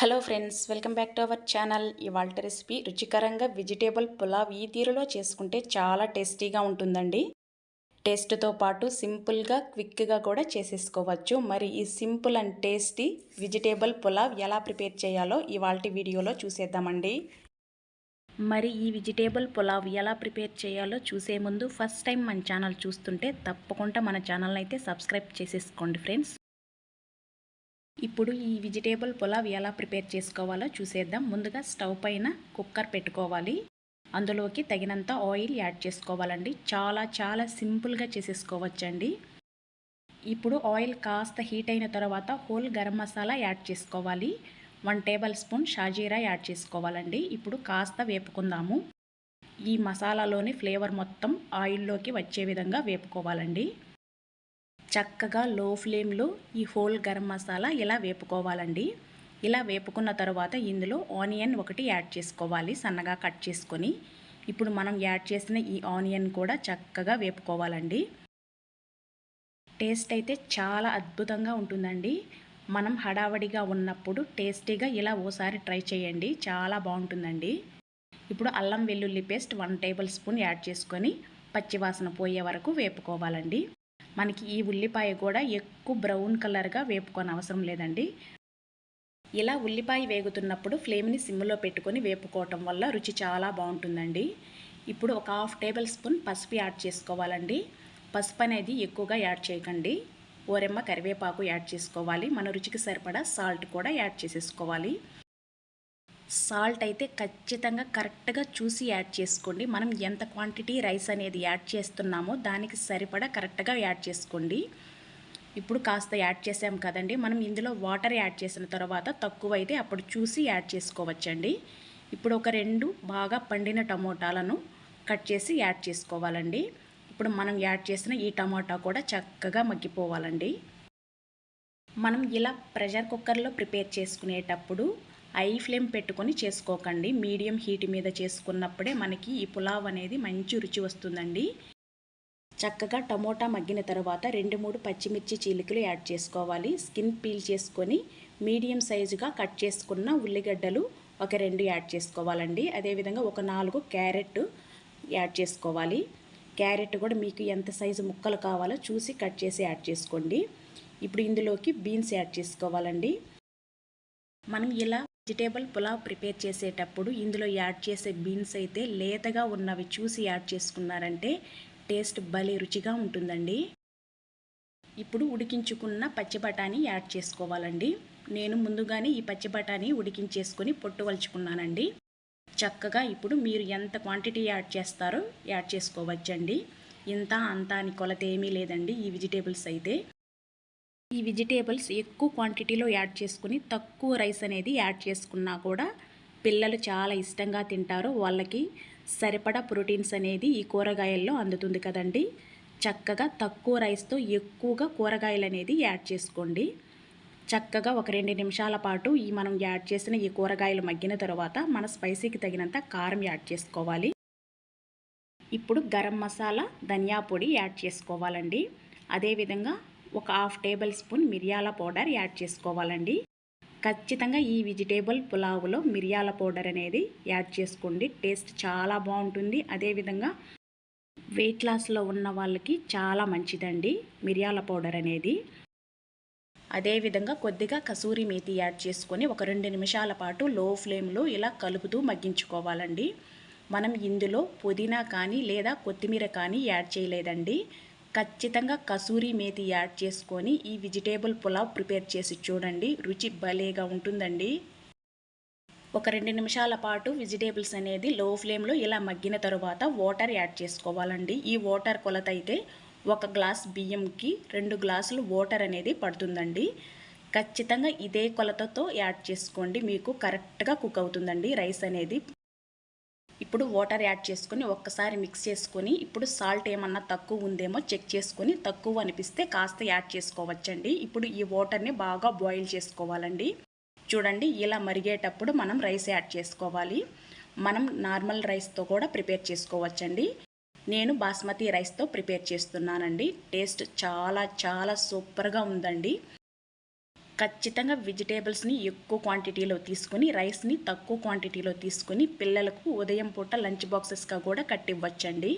Hello friends welcome back to our channel ఇవాళ recipe రుచికరంగా vegetable pulao ఈ తీరులో చేసుకుంటే చాలా టేస్టీగా ఉంటుందండి. టేస్ట్తో పాటు సింపుల్గా క్విక్గా కూడా చేసేసుకోవచ్చు. మరి ఈ simple and tasty vegetable pulao ఎలా ప్రిపేర్ చేయాలో ఇవాళ వీడియోలో చూసేద్దామండి. మరి ఈ వెజిటేబుల్ పులావ్ ఎలా ప్రిపేర్ చేయాలో చూసే ముందు ఫస్ట్ టైం మన ఛానల్ చూస్తుంటే తప్పకుండా మన ఛానల్ అయితే సబ్స్క్రైబ్ చేసేసుకోండి ఫ్రెండ్స్ ఇప్పుడు ఈ వెజిటేబుల్ పులావ్ ఎలా ప్రిపేర్ చేసుకోవాలో చూసేద్దాం. ముందుగా స్టవ్ పైన కుక్కర్ పెట్టుకోవాలి. అందులోకి తగినంత ఆయిల్ యాడ్ చేసుకోవాలండి. చాలా చాలా సింపుల్గా చేసేసుకోవచ్చండి. ఇప్పుడు ఆయిల్ కాస్త హీట్ అయిన తర్వాత హోల్ గరం మసాలా యాడ్ చేసుకోవాలి. వన్ టేబుల్ స్పూన్ షాజీరా యాడ్ చేసుకోవాలండి. ఇప్పుడు కాస్త వేపుకుందాము. ఈ మసాలాలోని ఫ్లేవర్ మొత్తం ఆయిల్లోకి వచ్చే విధంగా వేపుకోవాలండి. చక్కగా లో ఫ్లేమ్లో ఈ హోల్ గరం మసాలా ఇలా వేపుకోవాలండి? ఇలా వేపుకున్న తర్వాత ఇందులో ఆనియన్ ఒకటి యాడ్ చేసుకోవాలి సన్నగా కట్ చేసుకొని. ఇప్పుడు మనం యాడ్ చేసిన ఈ ఆనియన్ కూడా చక్కగా వేపుకోవాలండి. టేస్ట్ అయితే చాలా అద్భుతంగా ఉంటుందండి. మనం హడావడిగా ఉన్నప్పుడు టేస్టీగా ఇలా ఓసారి ట్రై చేయండి చాలా బాగుంటుందండి. ఇప్పుడు అల్లం వెల్లుల్లి paste one tablespoon add చేసుకొని పచ్చివాసన పోయే వరకు వేపుకోవాలండి. మనకి ఈ ఉల్లిపాయ కూడా ఎక్కువ బ్రౌన్ కలర్గా వేపుకొని అవసరం లేదండి. ఇలా ఉల్లిపాయ వేగుతున్నప్పుడు ఫ్లేమ్ని సిమ్లో పెట్టుకొని వేపుకోవటం వల్ల రుచి చాలా బాగుంటుందండి. ఇప్పుడు ఒక హాఫ్ టేబుల్ స్పూన్ పసుపు యాడ్ చేసుకోవాలండి. పసుపు అనేది ఎక్కువగా యాడ్ చేయకండి. ఓరెమ్మ కరివేపాకు యాడ్ చేసుకోవాలి. మన రుచికి సరిపడా సాల్ట్ కూడా యాడ్ చేసేసుకోవాలి. సాల్ట్ అయితే ఖచ్చితంగా కరెక్ట్గా చూసి యాడ్ చేసుకోండి. మనం ఎంత క్వాంటిటీ రైస్ అనేది యాడ్ చేస్తున్నామో దానికి సరిపడా కరెక్ట్గా యాడ్ చేసుకోండి. ఇప్పుడు కాస్త యాడ్ చేసాం కదండి. మనం ఇందులో వాటర్ యాడ్ చేసిన తర్వాత తక్కువ అయితే అప్పుడు చూసి యాడ్ చేసుకోవచ్చండి. ఇప్పుడు ఒక రెండు బాగా పండిన టమోటాలను కట్ చేసి యాడ్ చేసుకోవాలండి. ఇప్పుడు మనం యాడ్ చేసిన ఈ టమాటా కూడా చక్కగా మగ్గిపోవాలండి. మనం ఇలా ప్రెషర్ కుక్కర్లో ప్రిపేర్ చేసుకునేటప్పుడు ఐ ఫ్లేమ్ పెట్టుకొని చేసుకోకండి. మీడియం హీట్ మీద చేసుకున్నప్పుడే మనకి ఈ పులావ్ అనేది మంచి రుచి వస్తుందండి. చక్కగా టమోటా మగ్గిన తర్వాత రెండు మూడు పచ్చిమిర్చి చీలికలు యాడ్ చేసుకోవాలి. స్కిన్ పీల్ చేసుకొని మీడియం సైజుగా కట్ చేసుకున్న ఉల్లిగడ్డలు ఒక రెండు యాడ్ చేసుకోవాలండి. అదేవిధంగా ఒక నాలుగు క్యారెట్ యాడ్ చేసుకోవాలి. క్యారెట్ కూడా మీకు ఎంత సైజు ముక్కలు కావాలో చూసి కట్ చేసి యాడ్ చేసుకోండి. ఇప్పుడు ఇందులోకి బీన్స్ యాడ్ చేసుకోవాలండి. మనం ఇలా వెజిటేబుల్ పులావ్ ప్రిపేర్ చేసేటప్పుడు ఇందులో యాడ్ చేసే బీన్స్ అయితే లేతగా ఉన్నవి చూసి యాడ్ చేసుకున్నారంటే టేస్ట్ భలే రుచిగా ఉంటుందండి. ఇప్పుడు ఉడికించుకున్న పచ్చి బఠానీ యాడ్ చేసుకోవాలండి. నేను ముందుగానే ఈ పచ్చి బఠానీ ఉడికించేసుకొని పొట్టు వలుచుకున్నానండి. చక్కగా ఇప్పుడు మీరు ఎంత క్వాంటిటీ యాడ్ చేస్తారో యాడ్ చేసుకోవచ్చండి. ఇంత అంత అని కొలత ఏమీ లేదండి ఈ వెజిటేబుల్స్ అయితే. ఈ వెజిటేబుల్స్ ఎక్కువ క్వాంటిటీలో యాడ్ చేసుకుని తక్కువ రైస్ అనేది యాడ్ చేసుకున్నా కూడా పిల్లలు చాలా ఇష్టంగా తింటారు. వాళ్ళకి సరిపడా ప్రోటీన్స్ అనేది ఈ కూరగాయల్లో అందుతుంది కదండి. చక్కగా తక్కువ రైస్తో ఎక్కువగా కూరగాయలు అనేది యాడ్ చేసుకోండి. చక్కగా ఒక రెండు నిమిషాల పాటు ఈ మనం యాడ్ చేసిన ఈ కూరగాయలు మగ్గిన తర్వాత మన స్పైసీకి తగినంత కారం యాడ్ చేసుకోవాలి. ఇప్పుడు గరం మసాలా ధనియా పొడి యాడ్ చేసుకోవాలండి. అదేవిధంగా ఒక హాఫ్ టేబుల్ స్పూన్ మిరియాల పౌడర్ యాడ్ చేసుకోవాలండి. ఖచ్చితంగా ఈ వెజిటేబుల్ పులావులో మిరియాల పౌడర్ అనేది యాడ్ చేసుకోండి. టేస్ట్ చాలా బాగుంటుంది. అదేవిధంగా వెయిట్ లాస్లో ఉన్న వాళ్ళకి చాలా మంచిదండి మిరియాల పౌడర్ అనేది. అదేవిధంగా కొద్దిగా కసూరి మేతి యాడ్ చేసుకొని ఒక రెండు నిమిషాల పాటు లో ఫ్లేమ్లో ఇలా కలుపుతూ మగ్గించుకోవాలండి. మనం ఇందులో పుదీనా కానీ లేదా కొత్తిమీర కానీ యాడ్ చేయలేదండి. ఖచ్చితంగా కసూరి మేతి యాడ్ చేసుకొని ఈ వెజిటేబుల్ పులావ్ ప్రిపేర్ చేసి చూడండి. రుచి భలేగా ఉంటుందండి. ఒక రెండు నిమిషాల పాటు వెజిటేబుల్స్ అనేది లో ఫ్లేమ్లో ఇలా మగ్గిన తరువాత వాటర్ యాడ్ చేసుకోవాలండి. ఈ వాటర్ కొలత అయితే ఒక గ్లాస్ బియ్యంకి రెండు గ్లాసులు వాటర్ అనేది పడుతుందండి. ఖచ్చితంగా ఇదే కొలతతో యాడ్ చేసుకోండి. మీకు కరెక్ట్గా కుక్ అవుతుందండి రైస్ అనేది. ఇప్పుడు వాటర్ యాడ్ చేసుకొని ఒక్కసారి మిక్స్ చేసుకొని ఇప్పుడు సాల్ట్ ఏమన్నా తక్కువ ఉందేమో చెక్ చేసుకొని తక్కువ అనిపిస్తే కాస్త యాడ్ చేసుకోవచ్చండి. ఇప్పుడు ఈ వాటర్ని బాగా బాయిల్ చేసుకోవాలండి. చూడండి ఇలా మరిగేటప్పుడు మనం రైస్ యాడ్ చేసుకోవాలి. మనం నార్మల్ రైస్తో కూడా ప్రిపేర్ చేసుకోవచ్చండి. నేను బాస్మతి రైస్తో ప్రిపేర్ చేస్తున్నానండి. టేస్ట్ చాలా చాలా సూపర్గా ఉందండి. ఖచ్చితంగా వెజిటేబుల్స్ని ఎక్కువ క్వాంటిటీలో తీసుకుని రైస్ని తక్కువ క్వాంటిటీలో తీసుకుని పిల్లలకు ఉదయం పూట లంచ్ బాక్సెస్గా కూడా కట్టివ్వచ్చండి.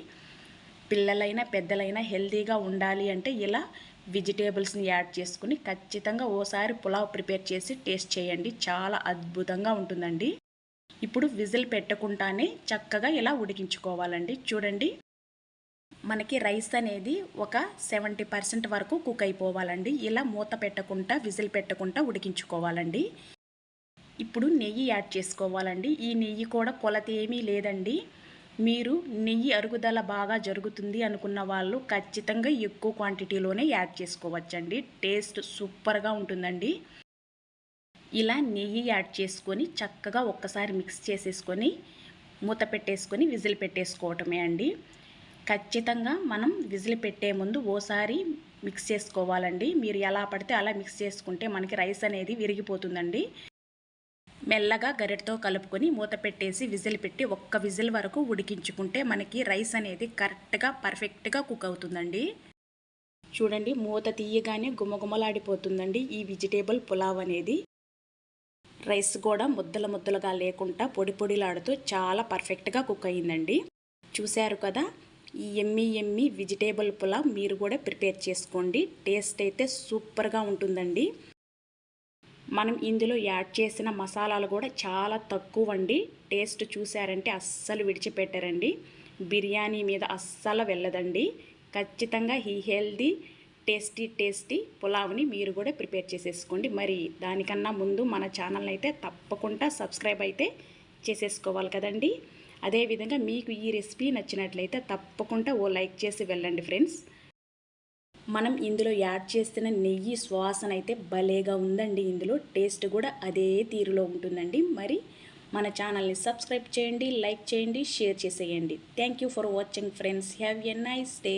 పిల్లలైనా పెద్దలైనా హెల్తీగా ఉండాలి అంటే ఇలా వెజిటేబుల్స్ని యాడ్ చేసుకుని ఖచ్చితంగా ఓసారి పులావ్ ప్రిపేర్ చేసి టేస్ట్ చేయండి. చాలా అద్భుతంగా ఉంటుందండి. ఇప్పుడు విజిల్ పెట్టకుండానే చక్కగా ఇలా ఉడికించుకోవాలండి. చూడండి. మనకి రైస్ అనేది ఒక సెవెంటీ పర్సెంట్ వరకు కుక్ అయిపోవాలండి. ఇలా మూత పెట్టకుండా విజిల్ పెట్టకుండా ఉడికించుకోవాలండి. ఇప్పుడు నెయ్యి యాడ్ చేసుకోవాలండి. ఈ నెయ్యి కూడా కొలత ఏమీ లేదండి. మీరు నెయ్యి అరుగుదల బాగా జరుగుతుంది అనుకున్న వాళ్ళు ఖచ్చితంగా ఎక్కువ క్వాంటిటీలోనే యాడ్ చేసుకోవచ్చండి. టేస్ట్ సూపర్గా ఉంటుందండి. ఇలా నెయ్యి యాడ్ చేసుకొని చక్కగా ఒక్కసారి మిక్స్ చేసేసుకొని మూత పెట్టేసుకొని విజిల్ పెట్టేసుకోవటమే అండి. ఖచ్చితంగా మనం విజిల్ పెట్టే ముందు ఓసారి మిక్స్ చేసుకోవాలండి. మీరు ఎలా పడితే అలా మిక్స్ చేసుకుంటే మనకి రైస్ అనేది విరిగిపోతుందండి. మెల్లగా గరిటతో కలుపుకొని మూత పెట్టేసి విజిల్ పెట్టి ఒక్క విజిల్ వరకు ఉడికించుకుంటే మనకి రైస్ అనేది కరెక్ట్గా పర్ఫెక్ట్గా కుక్ అవుతుందండి. చూడండి మూత తీయగానే గుమగుమలాడిపోతుందండి ఈ వెజిటేబుల్ పులావ్ అనేది. రైస్ కూడా ముద్దల ముద్దలుగా లేకుండా పొడి పొడిలాడుతూ చాలా పర్ఫెక్ట్గా కుక్ అయ్యిందండి చూశారు కదా ఈ ఎమ్మి ఎమ్మి వెజిటేబుల్ పులావ్ మీరు కూడా ప్రిపేర్ చేసుకోండి. టేస్ట్ అయితే సూపర్గా ఉంటుందండి. మనం ఇందులో యాడ్ చేసిన మసాలాలు కూడా చాలా తక్కువ అండి టేస్ట్ చూసారంటే అస్సలు విడిచిపెట్టారండి. బిర్యానీ మీద అస్సలు వెళ్ళదండి. ఖచ్చితంగా ఈ హెల్దీ టేస్టీ టేస్టీ పులావ్ని మీరు కూడా ప్రిపేర్ చేసేసుకోండి. మరి దానికన్నా ముందు మన ఛానల్ అయితే తప్పకుండా సబ్స్క్రైబ్ అయితే చేసేసుకోవాలి కదండీ. అదేవిధంగా మీకు ఈ రెసిపీ నచ్చినట్లయితే తప్పకుండా ఓ లైక్ చేసి వెళ్ళండి ఫ్రెండ్స్. మనం ఇందులో యాడ్ చేస్తున్న నెయ్యి సువాసన అయితే భలేగా ఉందండి ఇందులో. టేస్ట్ కూడా అదే తీరులో ఉంటుందండి. మరి మన ఛానల్ని సబ్స్క్రైబ్ చేయండి లైక్ చేయండి షేర్ చేసేయండి. Thank you for watching friends have a nice day